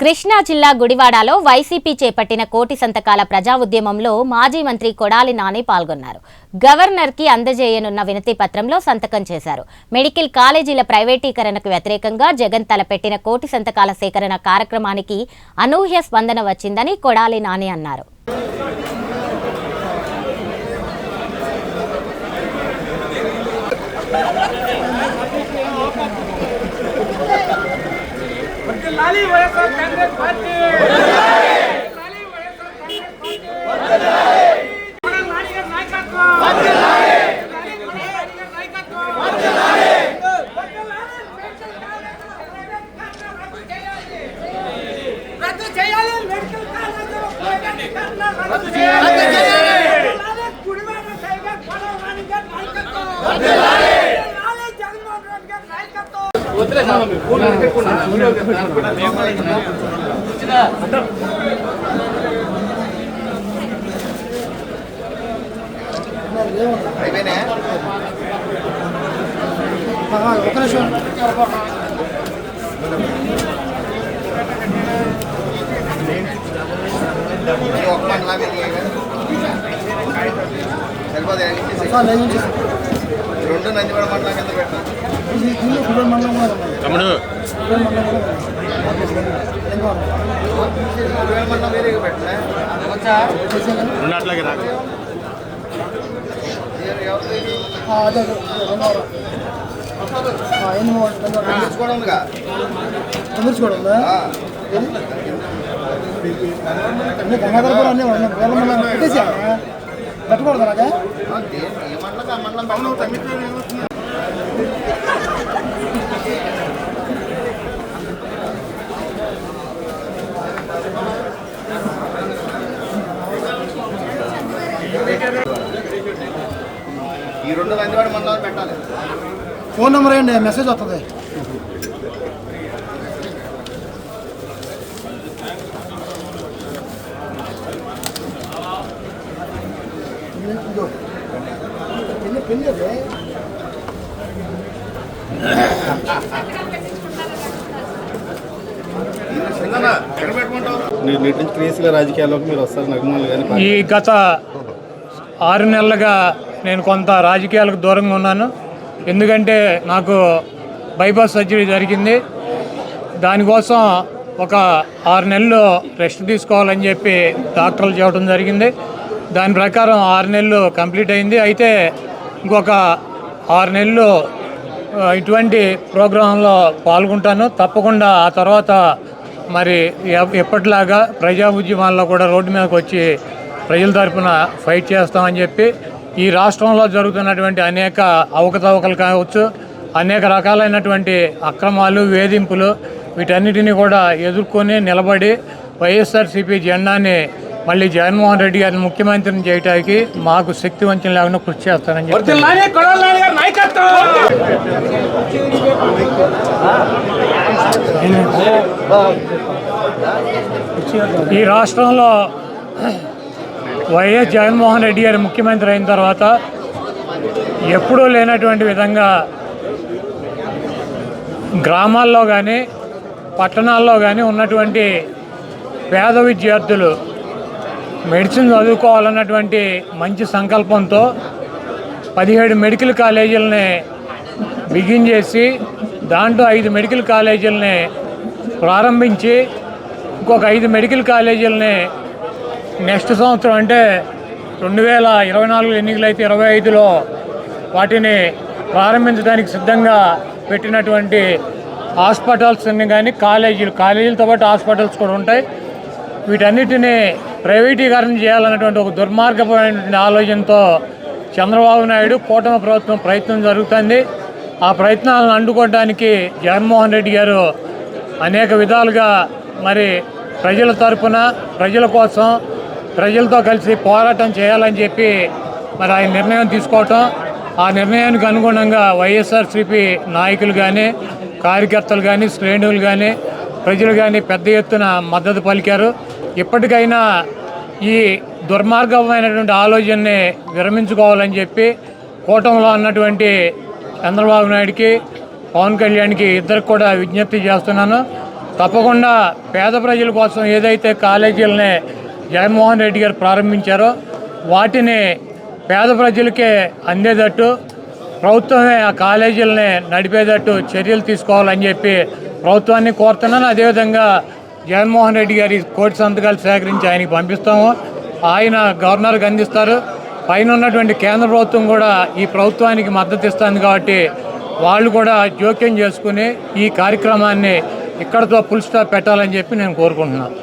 కృష్ణా జిల్లా గుడివాడలో వైసీపీ చేపట్టిన కోటి సంతకాల ప్రజా ఉద్యమంలో మాజీ మంత్రి కొడాలి నాని పాల్గొన్నారు. గవర్నర్కి అందజేయనున్న వినతి పత్రంలో సంతకం చేశారు. మెడికల్ కాలేజీల ప్రైవేటీకరణకు వ్యతిరేకంగా జగన్ తలపెట్టిన కోటి సంతకాల సేకరణ కార్యక్రమానికి అనూహ్య స్పందన వచ్చిందని కొడాలి నాని అన్నారు. రద్దు చేయాలి. మెడికల్ సైబర్ కొడాలి నాయకత్వం లాలి జగన్మోహన్ రెడ్డి గారి నాయకత్వం ఒక నిమిషం రెండు నందివాడ మండలం కింద ఇది దీనిలో కుబేర్ మండలం కూడా ఉంది తమ్ముడు కుబేర్ మండలం కూడా ఉంది. ఏం కావాలి? రెండు మండలం వేరేగా పెట్టినా చేసే కదా? ఉన్నట్లాగే నాకు ఎవరిది ఆ, అదే అదే, రెండు వారం. ఆ, ఎన్ని మూడు రెండు వారం. కూడా ఉందిగా తొమ్మిది కూడా ఉందా ఆ, ఏది? అన్ని గంగాధరపురం అన్నీ ఉన్నాయి వేల మండలం పెట్టేసా పెట్టకూడదు అలాగా ఆ, దేని- ఏ మండలం ఆ ఈ రెండు నందివాడ మండలం పెట్టాలి. ఫోన్ నెంబర్ ఏంటి? మెసేజ్ వస్తుంది. పెళ్ళి పెళ్ళి అది నీటి నుంచి క్రీస్గా రాజకీయాల్లోకి మీరు వస్తారు నగ్మాలు కానీ ఈ గత ఆరు నెలలుగా నేను కొంత రాజకీయాలకు దూరంగా ఉన్నాను. ఎందుకంటే నాకు బైపాస్ సర్జరీ జరిగింది. దానికోసం ఒక ఆరు నెలలు రెస్ట్ తీసుకోవాలని చెప్పి డాక్టర్లు చెప్పడం జరిగింది. దాని ప్రకారం ఆరు నెలలు కంప్లీట్ అయింది. అయితే ఇంకొక ఆరు నెలలు ఇటువంటి ప్రోగ్రాంలో పాల్గొంటాను. తప్పకుండా ఆ తర్వాత మరి ఎప్పటిలాగా ప్రజా ఉద్యమాల్లో కూడా రోడ్డు మీదకి వచ్చి ప్రజల తరపున ఫైట్ చేస్తామని చెప్పి ఈ రాష్ట్రంలో జరుగుతున్నటువంటి అనేక అవకతవకలు కావచ్చు అనేక రకాలైనటువంటి అక్రమాలు వేధింపులు వీటన్నిటిని కూడా ఎదుర్కొని నిలబడి వైఎస్ఆర్సీపీ జెండాని మళ్ళీ జగన్మోహన్ రెడ్డి గారిని ముఖ్యమంత్రిని చేయడానికి మాకు శక్తి వంచన లేకుండా కృషి చేస్తానని చెప్పి. ఈ రాష్ట్రంలో వైఎస్ జగన్మోహన్ రెడ్డి గారు ముఖ్యమంత్రి అయిన తర్వాత ఎప్పుడూ లేనటువంటి విధంగా గ్రామాల్లో కానీ పట్టణాల్లో కానీ ఉన్నటువంటి పేద విద్యార్థులు మెడిసిన్ చదువుకోవాలన్నటువంటి మంచి సంకల్పంతో పదిహేడు మెడికల్ కాలేజీలని బిగించేసి దాంట్లో ఐదు మెడికల్ కాలేజీలని ప్రారంభించి ఇంకొక ఐదు మెడికల్ కాలేజీలని నెక్స్ట్ సంవత్సరం అంటే రెండు వేల ఇరవై నాలుగు ఎన్నికలు అయితే ఇరవై ఐదులో వాటిని ప్రారంభించడానికి సిద్ధంగా పెట్టినటువంటి హాస్పిటల్స్ని కానీ కాలేజీలు కాలేజీలతో పాటు హాస్పిటల్స్ కూడా ఉంటాయి. వీటన్నిటిని ప్రైవేటీకరణ చేయాలన్నటువంటి ఒక దుర్మార్గమైనటువంటి ఆలోచనతో చంద్రబాబు నాయుడు కూటమి ప్రభుత్వం ప్రయత్నం జరుగుతుంది. ఆ ప్రయత్నాలను అడ్డుకోవడానికి జగన్మోహన్ రెడ్డి గారు అనేక విధాలుగా మరి ప్రజల తరపున ప్రజల కోసం ప్రజలతో కలిసి పోరాటం చేయాలని చెప్పి మరి ఆయన నిర్ణయం తీసుకోవటం. ఆ నిర్ణయానికి అనుగుణంగా వైఎస్ఆర్సీపీ నాయకులు కానీ కార్యకర్తలు కానీ శ్రేణులు కానీ ప్రజలు కానీ పెద్ద ఎత్తున మద్దతు పలికారు. ఇప్పటికైనా ఈ దుర్మార్గమైనటువంటి ఆలోచనని విరమించుకోవాలని చెప్పి కూటమిలో ఉన్నటువంటి చంద్రబాబు నాయుడికి పవన్ కళ్యాణ్కి ఇద్దరికి కూడా విజ్ఞప్తి చేస్తున్నాను. తప్పకుండా పేద ప్రజల కోసం ఏదైతే కాలేజీలని జగన్మోహన్ రెడ్డి గారు ప్రారంభించారో వాటిని పేద ప్రజలకే అందేటట్టు ప్రభుత్వమే ఆ కాలేజీలని నడిపేటట్టు చర్యలు తీసుకోవాలని చెప్పి ప్రభుత్వాన్ని కోరుతున్నాను. అదేవిధంగా జగన్మోహన్ రెడ్డి గారి కోటి సంతకాలు సేకరించి ఆయనకి పంపిస్తాము. ఆయన గవర్నర్కి అందిస్తారు. పైన ఉన్నటువంటి కేంద్ర ప్రభుత్వం కూడా ఈ ప్రభుత్వానికి మద్దతు ఇస్తుంది కాబట్టి వాళ్ళు కూడా జోక్యం చేసుకుని ఈ కార్యక్రమాన్ని ఇక్కడతో ఫుల్ స్టాప్ పెట్టాలని చెప్పి నేను కోరుకుంటున్నాను.